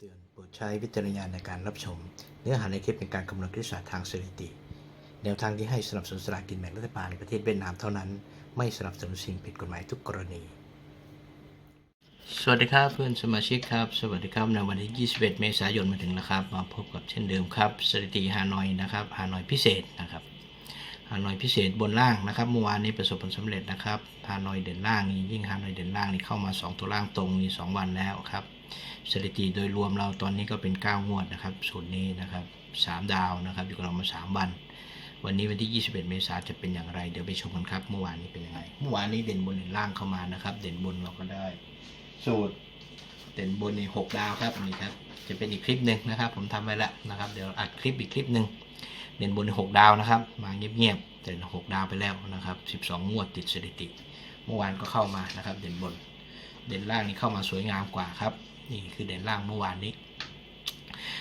เตือนโปรดใช้วิจารณญาณในการรับชม เนื้อหาในคลิปเป็นการคำนวณคณิตศาสตร์ทางสถิติ แนวทางที่ให้สนับสนุนสลากกินแบ่งรัฐบาลในประเทศเวียดนามเท่านั้น ไม่สนับสนุนสิ่งผิดกฎหมายทุกกรณี สวัสดีครับเพื่อนสมาชิกครับ สวัสดีครับในวันที่ 21 เมษายนมาถึงแล้วครับ มาพบกับเช่นเดิมครับสถิติฮานอยนะครับฮานอยพิเศษนะครับฮานอยพิเศษบนล่างนะครับเมื่อวานนี้ประสบผลสำเร็จนะครับฮานอยเด่นล่างนี่ยิ่งฮานอยเด่นล่างนี่เข้ามา 2 ตัวล่างตรงนี่2วันแล้วครับ สถิติโดยรวมเราตอนนี้ก็เป็น 9 งวดนะครับสูตรนี้นะครับ 3 ดาวนะครับ อยู่กับเรามา 3 วัน วันนี้วันที่ 21 เมษายนจะเป็นอย่างไร เดี๋ยวไปชมกันครับ เมื่อวานนี้เป็นยังไง เมื่อวานนี้เด่นบนเด่นล่างเข้ามานะครับ เด่นบนเราก็ได้ สูตรเด่นบนในหกดาวครับนี่ครับ จะเป็นอีกคลิปหนึ่งนะครับ ผมทำไว้แล้วนะครับ เดี๋ยวอัดคลิปอีกคลิปหนึ่งเด่นบนในหกดาวนะครับ มาเงียบๆแต่หกดาวไปแล้วนะครับ 12 งวดติดสถิติ เมื่อวานก็เข้ามานะครับ เด่นบน เด่นล่างนี่เข้ามาสวยงามกว่าครับ นี่คือเด่นล่างเมื่อวานนี้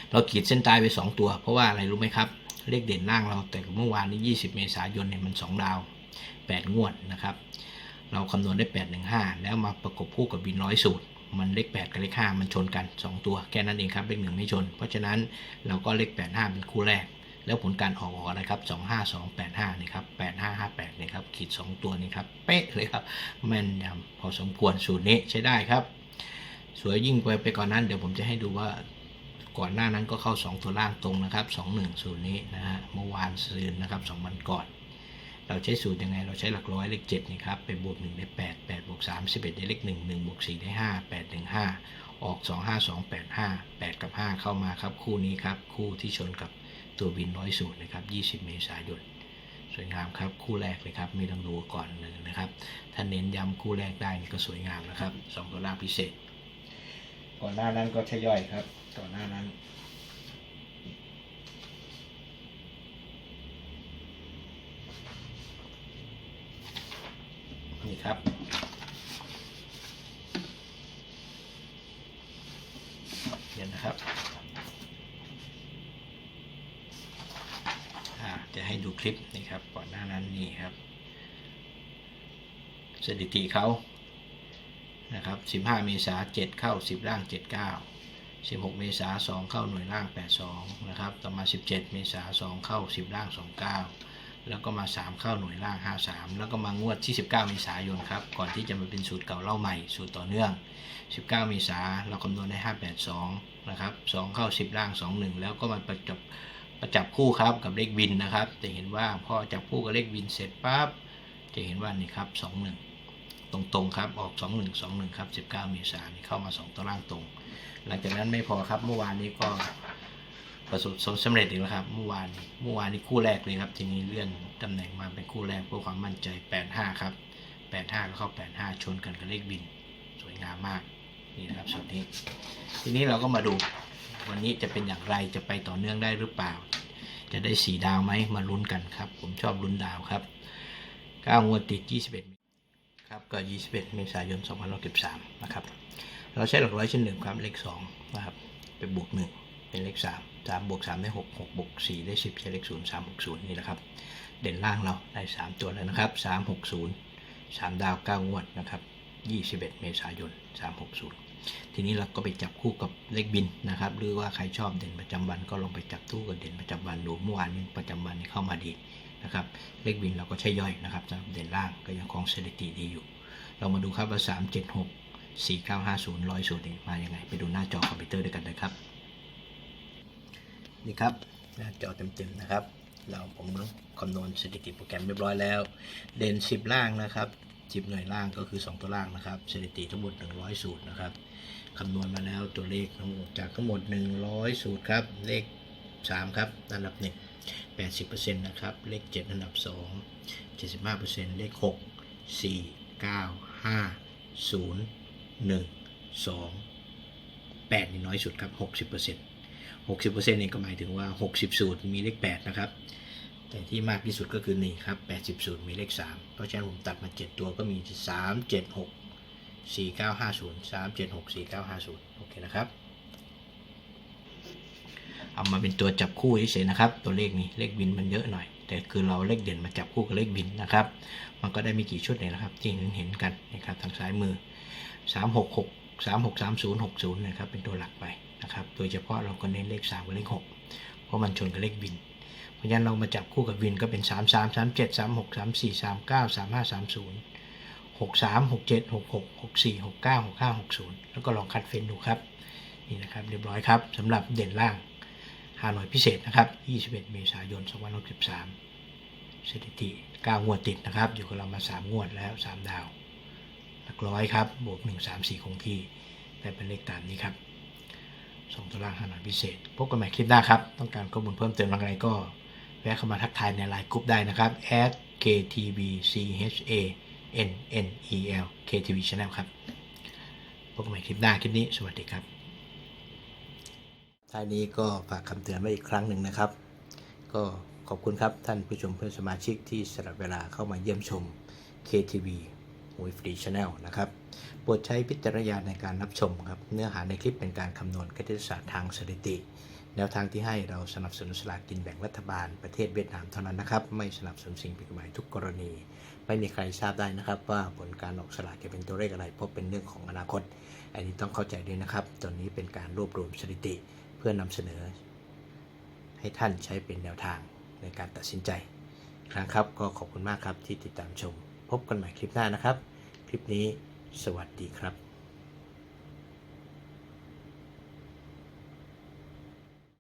เราขีดเส้นใต้ไป 2 ตัว เพราะว่าอะไรรู้ไหมครับ เลขเด่นล่างเราแต่เมื่อวานนี้ 20 เมษายนเนี่ยมัน 2 ดาว 8 งวดนะครับ เราคำนวณได้ 8 1 5 แล้วมาประกบคู่กับบินร้อยสูตร มันเลข 8 กับเลข 5 มันชนกัน 2 ตัวแค่นั้นเองครับเลข1ไม่ชน เพราะฉะนั้นเราก็เลข 8 5 เป็นคู่แรกแล้วผลการออกออกอะไรครับ 2 5 2 8 5 นี่ครับ 8 5 5 8 นี่ครับ ขีด 2 ตัวนี่ครับ เป๊ะเลยครับ แม่นยำพอสมควรสูตรนี้ใช้ได้ครับ สวยยิ่งไปไปก่อนนั้น เดี๋ยวผมจะให้ดูว่าก่อนหน้านั้นก็เข้า 2 ตัวล่างตรงนะครับ 2 1สูตรนี้นะฮะเมื่อวานซืนนะครับ2วันก่อน เราใช้สูตรยังไง เราใช้หลักร้อยเลข7นี่ครับไปบวก1ได้8 8บวก3 11ได้เลข1 1บวก4ได้5 8 1 5 ออก 2 5 2 8 5 8 กับ 5 เข้ามาครับ คู่นี้ครับ คู่ที่ชนกับตัวบินร้อยสูตรนะครับ 20 เมษายนสวยงามครับ คู่แรกเลยครับไม่ต้องดูก่อนเลยนะครับ ถ้าเน้นย้ำคู่แรกได้นี่ก็สวยงามนะครับสองตัวล่างพิเศษ ก่อนหน้านั้นก็ช่ย่อยครับ ก่อนหน้านั้น นี่ครับเดี๋ยวนะครับจะให้ดูคลิปนี่ครับ ก่อนหน้านั้นนี่ครับ สถิติเขา นะครับ15 เมษา7เข้า 10 ล่าง 79 16 เมษา2เข้าหน่วยล่าง 82 นะครับ ต่อมา 17 เมษา2เข้า 10 ล่าง 29 แล้วก็มา 3 เข้าหน่วยล่าง 53 แล้วก็มางวดที่ 19 เมษายนครับ ก่อนที่จะมาเป็นสูตรเก่าเล่าใหม่ สูตรต่อเนื่อง 19 เมษาเราคำนวณได้ 582 นะครับ 2 เข้า 10 ล่าง 21 แล้วก็มาประจบประจับคู่ครับกับเลขวินนะครับ จะเห็นว่าพอจับคู่กับเลขวินเสร็จปั๊บ จะเห็นว่านี่ครับ 21 ตรงๆครับออก 21 21 ครับ 19 เมษายนนี่เข้ามา 2 ตัวล่างตรง หลังจากนั้นไม่พอครับเมื่อวานนี้ก็ประสบสำเร็จอีกแล้วครับเมื่อวานเมื่อวานนี้คู่แรกเลยครับ ทีนี้เลื่อนตำแหน่งมาเป็นคู่แรกเพื่อความมั่นใจ 85 ครับ 85 ก็เข้า 85 ชนกันกับเลขบิน สวยงามมากนี่นะครับสุดนี้ ทีนี้เราก็มาดูวันนี้จะเป็นอย่างไรจะไปต่อเนื่องได้หรือเปล่า จะได้สีดาวไหมมาลุ้นกันครับ ผมชอบลุ้นดาวครับ9งวดติด 21 ครับก็ 21 เมษายน 2563 นะครับ เราใช้หลักร้อยเช่นเดิมครับ เลข 2 นะครับ เป็นบวก 1 เป็นเลข 3 3บวก 3 ได้ 6 6บวก 4 ได้ 10 ใช้เลข 0 3 6 0 นี่แหละครับ เด่นล่างเราได้ 3 ตัวแล้วนะครับ 3 6 0 3 ดาว 9 งวดนะครับ 21 เมษายน 360 ทีนี้เราก็ไปจับคู่กับเลขบินนะครับ หรือว่าใครชอบเด่นประจำวันก็ลองไปจับคู่กับเด่นประจำวันดู เมื่อวานนี้ประจำวันนี้เข้ามาดี นะครับเลขบินเราก็ใช้ย่อยนะครับสำหรับเด่นล่างก็ยังคงสถิติดีอยู่ เรามาดูครับว่า 3 7 6 4950ร้อยสูตรนี้มายังไง ไปดูหน้าจอคอมพิวเตอร์ด้วยกันเลยครับ นี่ครับ หน้าจอเต็มๆนะครับ เราผมคำนวณสถิติโปรแกรมเรียบร้อยแล้ว เด่น 10 ล่างนะครับ10หน่วยล่างก็คือ 2 ตัวล่างนะครับสถิติทั้งหมด 100 สูตรนะครับคำนวณมาแล้วตัวเลขทั้งหมดจากทั้งหมด 100 สูตรครับ เลข 3 ครับอันดับ1 80%นะครับ เลข 7 อันดับ 2 75%เลข 6 4 9 5 0หนึ่งสองแปดนี่น้อยสุดครับหกสิบเปอร์เซ็นต์หกสิบเปอร์เซ็นต์นี่ก็หมายถึงว่าหกสิบสูตรมีเลขแปดนะครับ แต่ที่มากที่สุดก็คือนี่ครับแปดสิบสูตรมีเลขสามเพราะฉะนั้นผมตัดมาเจ็ดตัวก็มีสามเจ็ดหกสี่เก้าห้าศูนย์สามเจ็ดหกสี่เก้าห้าศูนย์โอเคนะครับ เอามาเป็นตัวจับคู่เฉยๆนะครับ ตัวเลขนี้เลขบินมันเยอะหน่อย แต่คือเราเลขเด่นมาจับคู่กับเลขบินนะครับ มันก็ได้ม่กี่ชุดเลยนะครับ ที่เห็นเห็นกันนะครับทางซ้ายมือ 3 6 6 3 6 3 0 6 0นะครับเป็นตัวหลักไปนะครับ โดยเฉพาะเราก็เน้นเลข3กับเลข6เพราะมันชนกับเลขวิน เพราะฉะนั้นเรามาจับคู่กับวินก็เป็น 3 3 3 7 3 6 3 4 3 9 3 5 3 0 6 3 6 7 6 6 6 4 6 9 6 5 6 0 แล้วก็ลองคัดเฟ้นดูครับ นี่นะครับเรียบร้อยครับสำหรับเด่นล่าง ฮานอยพิเศษนะครับ 21 เมษายน 2563สถิติ 9 งวดติดนะครับ อยู่กับเรามา 3 งวดแล้ว 3 ดาว หลักร้อยครับ บวก 1 3 4 คงที่แต่เป็นเลขตามนี้ครับ ส่งตัวล่างฮานอยพิเศษ พบกันใหม่คลิปหน้าครับ ต้องการข้อมูลเพิ่มเติมอะไรก็ แวะเข้ามาทักทายในไลน์กรุ๊ปได้นะครับ @ktbcha n n e l ktv channel ครับ พบกันใหม่คลิปหน้าคลิปนี้ สวัสดีครับ ท้ายนี้ก็ฝากคำเตือนไว้อีกครั้งหนึ่งนะครับ ก็ขอบคุณครับท่านผู้ชมเพื่อนสมาชิกที่สละเวลาเข้ามาเยี่ยมชม KTV หวยฟรีชาแนลนะครับโปรดใช้พิจารณญาณในการรับชมครับ เนื้อหาในคลิปเป็นการคำนวณคณิตศาสตร์ทางสถิติ แนวทางที่ให้เราสนับสนุนสลากกินแบ่งรัฐบาลประเทศเวียดนามเท่านั้นนะครับ ไม่สนับสนุนสิ่งผิดกฎหมายทุกกรณี ไม่มีใครทราบได้นะครับ ว่าผลการออกสลากจะเป็นตัวเลขอะไรเพราะเป็นเรื่องของอนาคต อันนี้ต้องเข้าใจด้วยนะครับ ตอนนี้เป็นการรวบรวมสถิติ เพื่อนำเสนอ ให้ท่านใช้เป็นแนวทางในการตัดสินใจครั้งครับก็ขอบคุณมากครับที่ติดตามชม พบกันใหม่คลิปหน้านะครับ คลิปนี้สวัสดีครับ